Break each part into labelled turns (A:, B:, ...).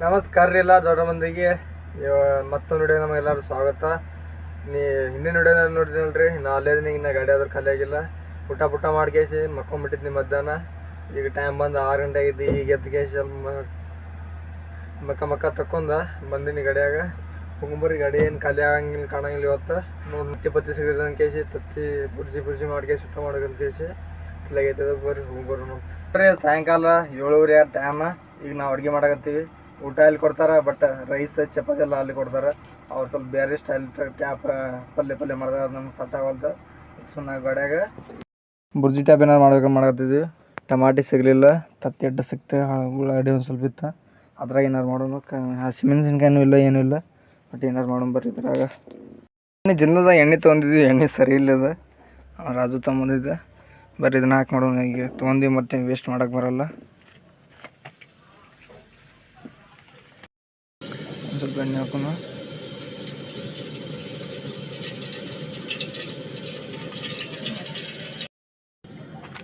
A: ನಮಸ್ಕಾರ ರೀ ಎಲ್ಲ ದೊಡ್ಡ ಮಂದಿಗೆ. ಮತ್ತೊಂದು ವಿಡಿಯೋ ನಮಗೆಲ್ಲರೂ ಸ್ವಾಗತ. ನೀ ಹಿಂದಿನ ವಿಡಿಯೋ ನೋಡಿದ್ನಲ್ರಿ? ನಾ ಅಲ್ಲೇ ಇದೀನಿ, ಇನ್ನು ಗಾಡಿ ಆದ್ರೂ ಖಾಲಿ ಆಗಿಲ್ಲ. ಊಟ ಪುಟ ಮಾಡ್ಕೇಸಿ ಮಕ್ಕೊಂಬಿಟ್ಟಿದ್ನಿ ಮಧ್ಯಾಹ್ನ. ಈಗ ಟೈಮ್ ಬಂದು ಆರು ಗಂಟೆ ಆಗಿದ್ದು ಈಗ ಎದ್ದು ಕೇಸಿ ಸ್ವಲ್ಪ ಮಕ್ಕ ಮಕ್ಕ ತಕ್ಕೊಂಡ ಬಂದಿನಿ ಗಾಡಿಯಾಗ. ಹೋಗ್ಬರ್ರಿ ಗಾಡಿ ಏನು ಖಾಲಿ ಆಗಂಗಿಲ್ಲ ಕಾಣಂಗಿಲ್ಲ ಇವತ್ತು. ನೋಡಿ ನಿತ್ಯ ಪತ್ತಿ ಸಿಗಿದ ಕೇಸಿ ತತ್ತಿ ಬುರ್ಜಿ ಬುರ್ಜಿ ಮಾಡ್ಕೇಸಿ ಊಟ ಮಾಡ್ಕೊಂಡ್ ಕೇಸಿ ಇಲ್ಲಾಗೈತೆ ಬರ್ರಿ ಹೋಗ್ಬರ್ರಿ ನೋಡಿ. ಸಾಯಂಕಾಲ ಏಳುವರೆ ಟೈಮ ಈಗ ನಾವು ಅಡುಗೆ ಮಾಡಕತ್ತೀವಿ. ಊಟ ಅಲ್ಲಿ ಕೊಡ್ತಾರೆ? ಬಟ್ ರೈಸ್ ಚಪಾತಿ ಎಲ್ಲ ಅಲ್ಲಿ ಕೊಡ್ತಾರೆ. ಅವ್ರು ಸ್ವಲ್ಪ ಬೇರೆ ಸ್ಟೈಲ್ ಟ್ಯಾಪ್ ಪಲ್ಯ ಪಲ್ಯ ಮಾಡಿದಾಗ ನಮ್ಗೆ ಸಟ್ ಆಗಲ್ತ. ಸುಮ್ಮನೆ ಗಾಡ್ಯಾಗ. ಬುರ್ಜಿ ಟ್ಯಾಪ್ ಏನಾರು ಮಾಡ್ಬೇಕು ಮಾಡಕತ್ತಿದ್ವಿ. ಟಮಾಟಿ ಸಿಗಲಿಲ್ಲ. ತತ್ತಿ ಅಡ್ಡ ಸಿಕ್ತೆ ಉಳ್ಳಾಗಡ್ಡಿ ಒಂದು ಸ್ವಲ್ಪ ಇತ್ತು. ಅದ್ರಾಗ ಏನಾರು ಮಾಡೋಣ ಹಸಿಮೆಣಸಿನ್ಕಾಯಿನೂ ಇಲ್ಲ, ಏನೂ ಇಲ್ಲ. ಬಟ್ ಏನಾರು ಮಾಡೋಣ ಬರ್ರಿ ಇದ್ರಾಗ. ಎಣ್ಣೆ ಎಣ್ಣೆ ತೊಗೊಂಡಿದ್ವಿ. ಎಣ್ಣೆ ಸರಿ ಇಲ್ಲದ. ರಾಜು ತೊಗೊಂಬಂದಿದ್ದೆ ಬರ್ರಿ ಇದನ್ನ ಹಾಕಿ ಮಾಡೋಣ ಈಗ. ತೊಗೊಂಡು ಮತ್ತೆ ವೇಸ್ಟ್ ಮಾಡೋಕೆ ಬರಲ್ಲ. ಒಂದ್ ಸ್ವಲ್ಪ ಎಣ್ಣೆ ಹಾಕೋಣ.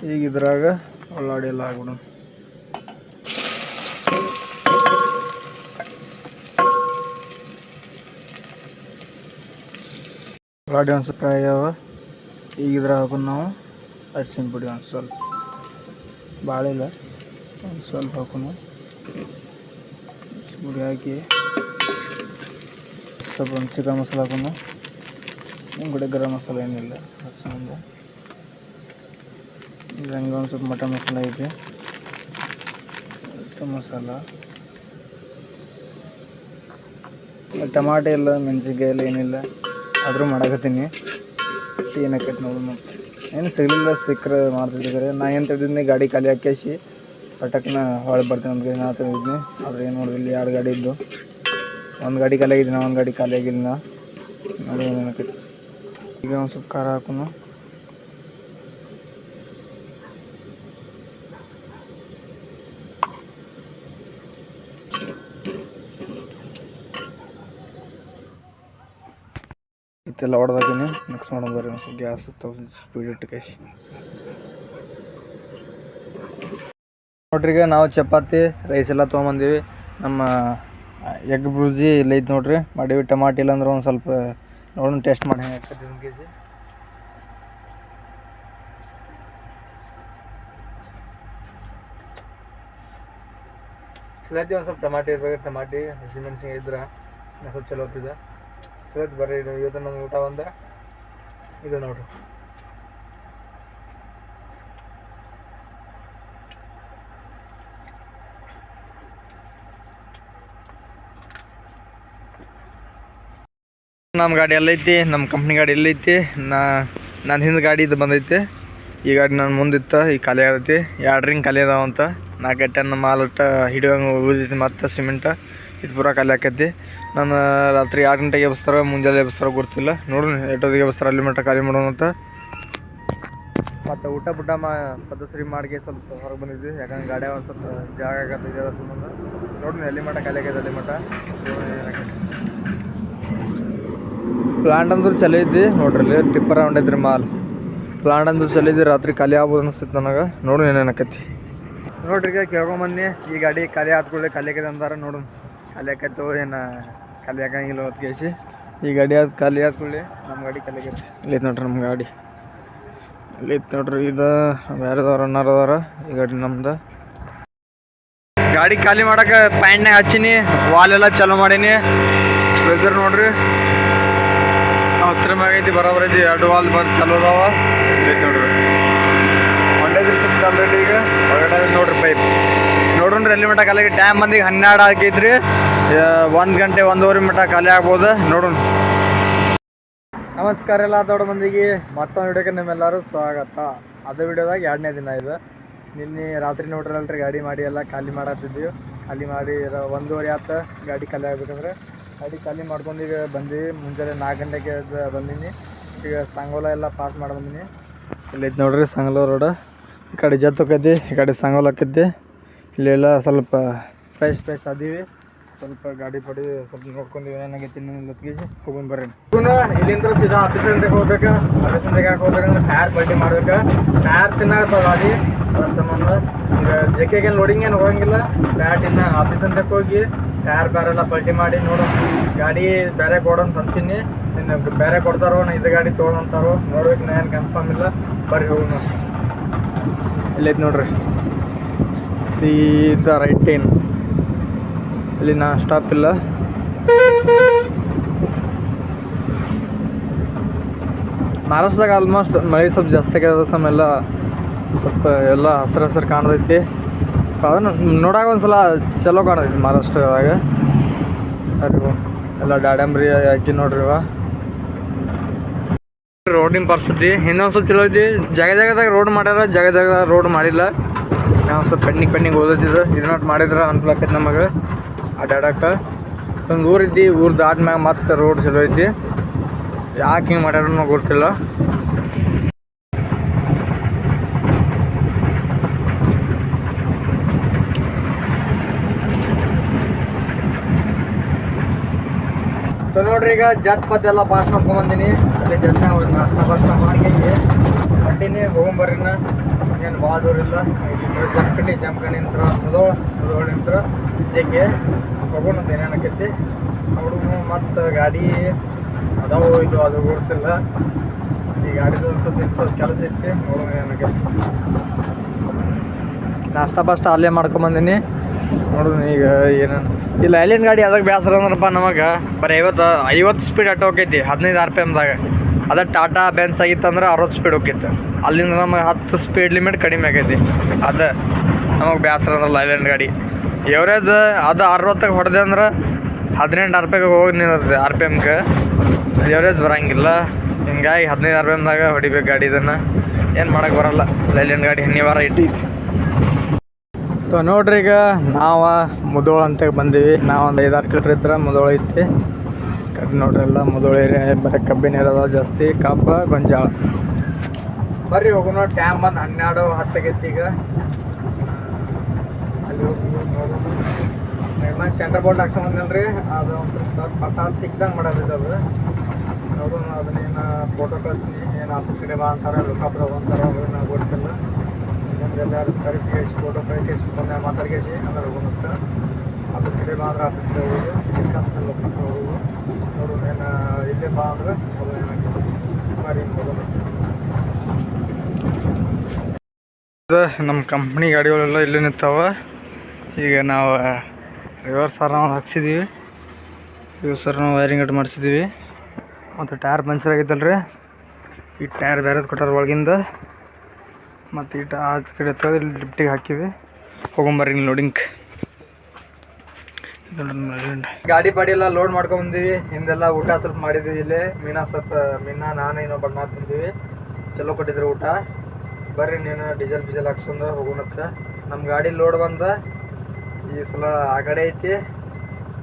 A: ಈಗ ಇದ್ರಾಗ ಉಳ್ಳಾಡಿ ಎಲ್ಲ ಆಗ್ಬಿಡು ಉಳ್ಳಾಡಿ ಒಂದು ಸ್ವಲ್ಪ ಆಗ್ಯಾವ ಈಗ ಇದ್ರಾಗ ಹಾಕೊಂಡು ನಾವು. ಅರ್ಸಿನ ಪುಡಿ ಒಂದು ಸ್ವಲ್ಪ. ಭಾಳ ಇಲ್ಲ. ಒಂದು ಸ್ವಲ್ಪ ಹಾಕೋಣ. ಪುಡಿ ಹಾಕಿ. ಸ್ವಲ್ಪ ಒಂದು ಚಿಕನ್ ಮಸಾಲ ಹಾಕೋಣ ನಿಮ್ಮ ಕಡೆ ಗರಂ ಮಸಾಲ ಏನಿಲ್ಲ ಈಗ ಹಂಗೆ ಒಂದು ಸ್ವಲ್ಪ ಮಟನ್ ಮಸಾಲ ಐತೆ. ಮಸಾಲ. ಟಮಾಟೆ ಇಲ್ಲ ಮೆಣಸಿನ್ಕಾಯಿ ಇಲ್ಲ ಏನಿಲ್ಲ, ಆದರೂ ಮಾಡಕತ್ತೀನಿ. ಏನಾಕೈತೆ ನೋಡು ಏನು ಸಿಗಲಿಲ್ಲ, ಸಿಕ್ಕರೆ ಮಾಡ್ತಿದ್ದಾರೆ ನಾ ಏನು ತೆಗ್ದಿದ್ನಿ, ಗಾಡಿ ಖಾಲಿ ಹಾಕ್ಯಾಸಿ ಪಟಕ್ನ ಹೊಳೆ ಬರ್ತೀನಿ ಅಂತ ನಾ ತೆಗ್ದಿದ್ನಿ ಆದರೆ ಏನು ಇಲ್ಲಿ ಎರಡು ಗಾಡಿ ಇದ್ದು. ಒಂದು ಗಾಡಿ ಖಾಲಿ ಆಗಿದ್ದೀನಿ ಒಂದು ಗಾಡಿ ಖಾಲಿ ಆಗಿಲ್ಲ ನೋಡಿ ಈಗ ಒಂದು ಸ್ವಲ್ಪ ಖಾರ ಹಾಕೋಣ ಇತ್ತೆಲ್ಲ ಹೊಡೆದಾಗಿನಿ ಮಿಕ್ಸ್ ಮಾಡೋದು ಬರ್ರಿ ಒಂದು ಸ್ವಲ್ಪ ಗ್ಯಾಸ್ ಸ್ಪೀಡ್ ಇಟ್ಟು ಕೈಸಿ ನೋಡ್ರಿ ಈಗ ನಾವು ಚಪಾತಿ ರೈಸ್ ಎಲ್ಲ ತೊಗೊಂಬಂದೀವಿ ನಮ್ಮ ಎಗ್ ಬುರ್ಜಿ ಇಲ್ಲ ಐತೆ ನೋಡ್ರಿ. ಮಾಡೀವಿ ಟಮಾಟಿ ಇಲ್ಲ ಅಂದ್ರೆ ಒಂದು ಸ್ವಲ್ಪ, ನೋಡೋಣ ಟೇಸ್ಟ್ ಮಾಡಿ ಹೆಂಗೆ ಆಗ್ತದೆ ಒಂದು ಕೆ ಜಿ ಸಿಲತ್ತಿ ಒಂದು ಸ್ವಲ್ಪ ಟಮಾಟಿ ಇರ್ಬೇಕು, ಟಮಾಟಿ ಹಸಿಮೆಣ್ಸಿನ ಇದ್ರೆ ಸ್ವಲ್ಪ ಚಲೋ ಹೋಗ್ತಿದೆ ಸಿಲತ್ ಬರ್ರಿ, ಇವತ್ತು ನಮ್ಮ ಊಟ ಒಂದ ಇದು ನೋಡ್ರಿ. ನಮ್ಮ ಗಾಡಿ ಎಲ್ಲೈತಿ ನಮ್ಮ ಕಂಪ್ನಿ ಗಾಡಿ ಎಲ್ಲೈತಿ ನಾ ನನ್ನ ಹಿಂದೆ ಗಾಡಿ ಇದು ಬಂದೈತಿ. ಈ ಗಾಡಿ ನನ್ನ ಮುಂದಿತ್ತು ಈಗ ಖಾಲಿ ಆಗೈತಿ. ಎರಡು ರಿಂಗ್ ಖಾಲಿ ಅದಾವಂತ ನಾಲ್ಕು ಟನ್ ಮಾಲ್ ಇಟ್ಟು ಹಿಡಿಯೋಂಗೆ ಉಳಿದೈತಿ ಮತ್ತು ಸಿಮೆಂಟ ಇದು ಪೂರ ಖಾಲಿ ಆಕೈತಿ. ನಾನು ರಾತ್ರಿ ಎರಡು ಗಂಟೆಗೆ ಎಬ್ಸ್ತಾರ ಮುಂಜಾನೆ ಎಬ್ಸ್ತಾರ ಗೊತ್ತಿಲ್ಲ. ನೋಡೋಣ ಎಷ್ಟೊತ್ತಿಗೆ ಬಸ್ತಾರ, ಅಲ್ಲಿ ಮಟ್ಟ ಖಾಲಿ ಮಾಡೋಣ ಅಂತ. ಮತ್ತು ಊಟ ಬುಟ್ಟ ಮಾ ಪದಸರಿ ಮಾಡಿಗೆ ಸ್ವಲ್ಪ ಹೊರಗೆ ಬಂದಿದ್ವಿ. ಯಾಕಂದ್ರೆ ಗಾಡಿ ಒಂದು ಸ್ವಲ್ಪ ಜಾಗ ಆಗತ್ತೆ ಸಂಬಂಧ ನೋಡೋಣ ಎಲ್ಲಿ ಮಟ್ಟ ಖಾಲಿ ಆಗೈತೆ ಅಲ್ಲಿ ಮಟ್ಟ. ಪ್ಲಾಂಟ್ ಅಂದ್ರೆ ಚಲೋ ಐತಿ ನೋಡ್ರಿ ಟಿಪ್ಪರ್ ಐತ್ರಿ ಮಾಲ್. ಪ್ಲಾಂಟ್ ಅಂದ್ರೆ ಚಲೋ ಐತಿ ರಾತ್ರಿ ಖಾಲಿ ಆಗ್ಬೋದು ಅನಿಸ್ತೈತೆ ನನಗೆ. ನೋಡು ಏನೇನಕೈತಿ. ನೋಡ್ರಿ ಈಗ ಕೇಳ್ಕೊಂಬಂದು ಈ ಗಾಡಿ ಖಾಲಿ ಆದ್ಕೊಳ್ಳಿ ಖಾಲಿ ಆಗೈತೆ ಅಂದಾರ ನೋಡು ಖಾಲಿ ಆಕೈತು ಏನು ಖಾಲಿ ಆಗಂಗಿಲ್ಲ ಹೊತ್ತು ಕೇಸಿ ಈ ಗಾಡಿ ಆದ್ ಖಾಲಿ ಆದ್ಕೊಳ್ಳಿ ನಮ್ಮ ಗಾಡಿ ಖಾಲಿ ಆಗೈತಿ. ಇಲ್ಲಿ ನೋಡ್ರಿ ನಮ್ಮ ಗಾಡಿ. ಇಲ್ಲಿ ನೋಡ್ರಿ ಇದು ಬೇರೆದವ್ರ ಅನ್ನಾರದವ್ರ ಈ ಗಾಡಿ ನಮ್ದು. ಗಾಡಿ ಖಾಲಿ ಮಾಡಕ್ಕೆ ಪ್ಯಾಂಟ್ನಾಗ ಹಚ್ಚೀನಿ ವಾಲ್ ಎಲ್ಲ ಚಾಲೂ ಮಾಡೀನಿ. ವೆದರ್ ನೋಡ್ರಿ. ಹತ್ರ ಮ್ಯಾಗ ಐತಿ ಬರೋಬರ್ ಐತಿ ಎರಡು ವಾಲ್ ಬಂದು ಚಲೋ ಅದಾವ. ಐತಿ ನೋಡ್ರಿ. ಆಲ್ರೆಡಿ ಈಗ. ಹೊರಗಡೆ ನೋಡ್ರಿ ಪೈಪ್. ನೋಡ್ರಿ ಎಲ್ಲಿ ಮಟ್ಟ ಖಾಲಿ ಡ್ಯಾಮ್ ಬಂದಿಗೆ ಹನ್ನೆರಡು ಆಗೈತ್ರಿ ಒಂದು ಗಂಟೆ ಒಂದೂವರೆ ಮಟ್ಟ ಖಾಲಿ ಆಗ್ಬೋದು. ನೋಡೋಣ. ನಮಸ್ಕಾರ ಎಲ್ಲ ದೊಡ್ಡ ಮಂದಿಗೆ. ಮತ್ತೊಂದು ವಿಡಿಯೋಕ್ಕೆ ನಿಮ್ಮೆಲ್ಲರೂ ಸ್ವಾಗತ. ಅದು ವಿಡಿಯೋದಾಗ ಎರಡನೇ ದಿನ ಇದು. ನಿನ್ನೆ ರಾತ್ರಿ ನೋಡ್ರಲ್ರಿ, ಗಾಡಿ ಮಾಡಿ ಎಲ್ಲ ಖಾಲಿ ಮಾಡತ್ತಿದ್ವಿ. ಖಾಲಿ ಮಾಡಿ ಒಂದೂವರೆ ಆತ ಗಾಡಿ ಖಾಲಿ ಆಗ್ಬೇಕಂದ್ರೆ. ಗಾಡಿ ಖಾಲಿ ಮಾಡ್ಕೊಂಡು ಈಗ ಬಂದೀವಿ. ಮುಂಜಾನೆ ನಾಲ್ಕು ಗಂಟೆಗೆ ಬಂದೀನಿ. ಈಗ ಸಂಗೋಲ ಎಲ್ಲ ಪಾಸ್ ಮಾಡಿ ಬಂದೀನಿ. ಇಲ್ಲೈತೆ ನೋಡ್ರಿ ಸಂಗೋಲ ರೋಡ್ ಈ ಕಡೆ ಜತ್ ಹೋಕೈತಿ, ಈ ಕಡೆ ಸಂಗೋಲ ಆಕೈತಿ ಇಲ್ಲೆಲ್ಲ ಸ್ವಲ್ಪ ಫ್ರೆಶ್ ಫ್ರೆಶ್ ಅದೀವಿ ಸ್ವಲ್ಪ ಗಾಡಿ ಪಡಿ ಸ್ವಲ್ಪ ನೋಡ್ಕೊಂತೀವಿ ಏನಾಗೈತಿ ಹೊತ್ತಿಗೆ ಹೋಗೋಣ ಬರ್ರಿ. ಇಲ್ಲಿಂದ ಸೀದಾ ಆಫೀಸ್ ಅಂತ ಹೋಗ್ಬೇಕಾ. ಆಫೀಸ್ ಅಂತ ಯಾಕೆ ಹೋಗ್ಬೇಕಂದ್ರೆ ಟೈರ್ ಪಲ್ಟಿ ಮಾಡ್ಬೇಕು. ಟೈರ್ ತಿನ್ನಾಕ ಗಾಡಿ ಅದ್ರ ಸಂಬಂಧ. ಈಗ ಜೆಕೆಗೆ ಲೋಡಿಂಗ್ ಏನು ಹೋಗಂಗಿಲ್ಲ. ಬ್ಯಾಟ್ ಆಫೀಸ್ ಅಂತ ಹೋಗಿ ಟೈರ್ ಬೇರೆಲ್ಲ ಪಲ್ಟಿ ಮಾಡಿ ನೋಡು. ಗಾಡಿ ಬೇರೆ ಕೊಡೋಂತ ಅಂತೀನಿ. ಇನ್ನು ಬೇರೆ ಕೊಡ್ತಾರೋ ನಾ ಇದು ಗಾಡಿ ತೊಗೊಳಂತಾರೋ ನೋಡ್ಬೇಕು, ನಾ ಏನು ಕನ್ಫರ್ಮ್ ಇಲ್ಲ. ಬರ್ರಿ ಹೋಗೋಣ. ಇಲ್ಲೈತೆ ನೋಡ್ರಿ? ಸೀದಾ ರೈಟ್ ಏನು ಇಲ್ಲಿ ನಾ ಸ್ಟಾಪ್ ಇಲ್ಲ. ಮಹಾರಾಷ್ಟ್ರದಾಗ ಆಲ್ಮೋಸ್ಟ್ ಮಳೆ ಸ್ವಲ್ಪ ಜಾಸ್ತಿ ಆಗ್ಯದ ಸಮ ಎಲ್ಲ ಸ್ವಲ್ಪ ಎಲ್ಲ ಹಸಿರು ಹಸಿರು ಕಾಣ್ತೈತಿ ಅದನ್ನು ನೋಡಾಗ ಒಂದ್ಸಲ ಚಲೋ ಕಾಣತೈತಿ ಮಹಾರಾಷ್ಟ್ರದಾಗ ಅರಿವು ಎಲ್ಲ ಡಾಡಂಬರಿ ಹಾಕಿ ನೋಡ್ರಿ ಇವ. ರೋಡಿನ ಪರಿಸ್ಥಿತಿ ಇನ್ನೊಂದು ಸ್ವಲ್ಪ ಚಲೋ ಐತಿ. ಜಾಗ ಜಾಗದಾಗ ರೋಡ್ ಮಾಡ್ಯಾರ, ಜಾಗ ಜಾಗ ರೋಡ್ ಮಾಡಿಲ್ಲ. ನಾವು ಸ್ವಲ್ಪ ಪೆಂಡಿಂಗ್ ಪೆಂಡಿಂಗ್ ಇದು. ಇದನ್ನ ಮಾಡಿದ್ರೆ ಅನುಕೂಲ ಆಕೈತಿ ನಮಗೆ. ಅಡ್ಡಾಡಕ್ಕೆ ಒಂದು ಊರು ಐತಿ ಊರು ಮತ್ತೆ ರೋಡ್ ಚಲೋ ಐತಿ. ಯಾಕೆ ಹಿಂಗೆ ಮಾಡ್ಯಾರ ಗೊತ್ತಿಲ್ಲ ಸೊ ನೋಡ್ರಿ ಈಗ ಜಟ್ ಪಾಸ್ ಮಾಡ್ಕೊಂಡ್ ಬಂದೀನಿ ಅಲ್ಲಿ ಜಟ್ನ ನಾಷ್ಟ ಪಾಷ್ಟ ಮಾಡಿ ಕಂಟಿನ್ಯೂ ಹೋಗೊಂಬರ್ರಿ ಏನು ಭಾಳ ದೂರ ಇಲ್ಲ. ಜಂಪ್ಕಣಿ ಜಂಪ್ಕಣಿ ನಿಂತ್ರ ಮುದೋಳ ಮುದೋಳ ನಿಂತ್ರ ಜಗ್ಗೆ ಅಂತ ಏನೇನಕೈತಿ ಹುಡುಗ ಮತ್ತು ಗಾಡಿ ಅದಾವು ಇದು ಅದು ಗೊತ್ತಿಲ್ಲ. ಈ ಗಾಡಿದು ಸ್ವಲ್ಪ ಕೆಲಸ ಇತ್ತು ನೋಡೋಣ ಏನಕೈತಿ ನಾಷ್ಟ ಪಾಷ್ಟ ಅಲ್ಲೇ ಮಾಡ್ಕೊಂಬಂದಿನಿ. ನೋಡೋಣ ಈಗ ಏನೇನು. ಈ ಲೈಲಿನ್ ಗಾಡಿ ಅದಕ್ಕೆ ಬೇಸರ ಅಂದ್ರಪ್ಪ ನಮಗೆ. ಬರೀ ಐವತ್ತು ಐವತ್ತು ಸ್ಪೀಡ್ ಅಟ್ಟ ಹೋಗೈತಿ, ಹದಿನೈದು ಆರ್ ಪಿ ಎಮ್ದಾಗ ಅದ ಟಾಟಾ ಬೆನ್ಸ್ ಆಗಿತ್ತು ಅಂದ್ರೆ ಅರವತ್ತು ಸ್ಪೀಡ್ ಹೋಗಿತ್ತು ಅಲ್ಲಿಂದ ನಮಗೆ ಹತ್ತು ಸ್ಪೀಡ್ ಲಿಮಿಟ್ ಕಡಿಮೆ ಆಗೈತಿ. ಅದ ನಮಗೆ ಬೇಸರ ಅಂದ್ರೆ ಲೈಲ್ಯಾಂಡ್ ಗಾಡಿ. ಎವರೇಜ್ ಅದು ಅರವತ್ತಕ್ಕೆ ಹೊಡೆದೆ ಅಂದ್ರೆ ಹದಿನೆಂಟು ಆರ್ ಪಿ ಹೋಗಿ ನಿಂದಿರ್ತದೆ ಆರ್ ಪಿ ಎಮ್ಗೆ ಎವರೇಜ್ ಬರಂಗಿಲ್ಲ. ಹಿಂಗಾಗಿ ಹದಿನೈದು ಆರ್ ಪಿ ಎಮ್ದಾಗ ಹೊಡಿಬೇಕು ಗಾಡಿ ಇದನ್ನು. ಏನು ಮಾಡೋಕ್ಕೆ ಬರಲ್ಲ. ಲೈಲ್ಯಾಂಡ್ ಗಾಡಿ ಹಿನ್ನಿವಾರ ಇಟ್ಟೈತಿ ಸೊ ನೋಡ್ರಿ ಈಗ ನಾವು ಮುದೋಳ ಅಂತ ಬಂದೀವಿ. ನಾವು ಒಂದು ಐದಾರು ಕಿಲೋಮೀಟರ್ ಇದ್ರೆ ಮುದೋಳ ಐತಿ. ಕಡ್ ನೋಡ್ರಿ ಎಲ್ಲ ಮುದೋಳ ಏರಿಯಾ, ಬರೀ ಕಬ್ಬಿನ ಇರೋದ ಜಾಸ್ತಿ. ಕಬ್ಬ, ಗೊಂಜಾಳ. ಬರ್ರಿ ಹೋಗೋಣ ಟ್ಯಾಮ್ ಬಂದು ಹನ್ನೆರಡು ಹತ್ತಗೈತಿ ಈಗ. ಅಲ್ಲಿ ಹೋಗಿ ಸೆಂಟರ್ ಬೋರ್ಡ್ ಹಾಕ್ಸ್ಕೊಂಡ್ರಿ ಅದು ಒಂದು ಸ್ವಲ್ಪ ಪಟ ತಿಕ್ದಂಗೆ ಮಾಡೋದು ಅದು. ನೋಡೋಣ, ಅದನ್ನೇನು ಫೋಟೋ ಕಳಿಸ್ತೀನಿ. ಏನು ಆಫೀಸ್ ಕಡೆ ಬಾ ಅಂತಾರೆ ನಾವು ಗೊತ್ತಿಲ್ಲ. ಎಲ್ಲರೂ ಕರಿಸಿ ಫೋಟೋ ಕಳಿಸಿ ಫೋನ್ಯಾಗ ಮಾತಾಡ್ಕೇಸಿ, ಎಲ್ಲರೂ ಹೋಗುತ್ತೆ? ಆಫೀಸ್ ಕಡೆ ಬಾ ಅಂದ್ರೆ ಆಫೀಸ್ ಹೋಗೋದು ಇಲ್ಕಂತ ಲೋಕಾಪುರ ಹೋಗೋದು. ನೋಡೋಣ ಏನು ಇಲ್ಲೇ ಬಾ ಅಂದ್ರೆ ಮಾಡಿ ಹೋಗೋದು ನಮ್ಮ ಕಂಪ್ನಿ ಗಾಡಿಗಳೆಲ್ಲ ಇಲ್ಲಿ ನಿಂತಾವ. ಈಗ ನಾವು ರಿವರ್ಸ್ ಸರ್ ನಾವು ಹಾಕ್ಸಿದ್ದೀವಿ ಇವು ಸರ್ ನಾವು ವೈರಿಂಗ್ ಅಟ್ ಮಾಡಿಸಿದ್ದೀವಿ ಮತ್ತು ಟೈರ್ ಪಂಚರ್ ಆಗೈತಲ್ರಿ ಈ ಟೈರ್ ಬೇರೆದು ಕೊಟ್ಟಾರ ಒಳಗಿಂದ. ಮತ್ತು ಈಟ ಆಚೆ ಕಡೆ ತೆಗೆದು ಇಲ್ಲಿ ಲಿಫ್ಟಿಗೆ ಹಾಕಿವಿ. ಹೋಗೊಂಬರ್ರಿ ಲೋಡಿಂಗ್ ಗಾಡಿ ಪಾಡಿ ಎಲ್ಲ ಲೋಡ್ ಮಾಡ್ಕೊಂಡ್ ಬಂದಿವಿ. ಹಿಂದೆಲ್ಲ ಊಟ ಸ್ವಲ್ಪ ಮಾಡಿದ್ವಿ ಇಲ್ಲಿ. ಮೀನಾ ಸ್ವಲ್ಪ, ಮೀನಾ, ನಾನು ಇನ್ನೊಬ್ಬ ತಿಂದೀವಿ ಚಲೋ ಕೊಟ್ಟಿದ್ರು ಊಟ. ಬರ್ರಿ ನೀನು ಡೀಸೆಲ್ ಬೀಸೆಲ್ ಹಾಕ್ಸ್ಕೊಂಡು ಹೋಗೋಣತ್ತ ನಮ್ಮ ಗಾಡಿ ಲೋಡ್ ಬಂದ. ಈ ಸಲ ಆ ಕಡೆ ಐತಿ.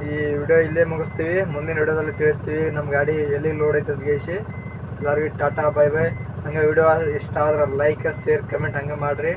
A: ಈ ವಿಡಿಯೋ ಇಲ್ಲೇ ಮುಗಿಸ್ತೀವಿ. ಮುಂದಿನ ವಿಡಿಯೋದಲ್ಲಿ ತಿಳಿಸ್ತೀವಿ ನಮ್ಮ ಗಾಡಿ ಎಲ್ಲಿ ಲೋಡ್ ಐತೆ ಗೇಸಿ. ಎಲ್ಲರಿಗೂ ಟಾಟಾ ಬೈ ಬೈ ಹಂಗೆ ವಿಡಿಯೋ ಇಷ್ಟ ಆದ್ರೆ ಲೈಕ್ ಶೇರ್ ಕಮೆಂಟ್ ಹಂಗೆ ಮಾಡಿರಿ.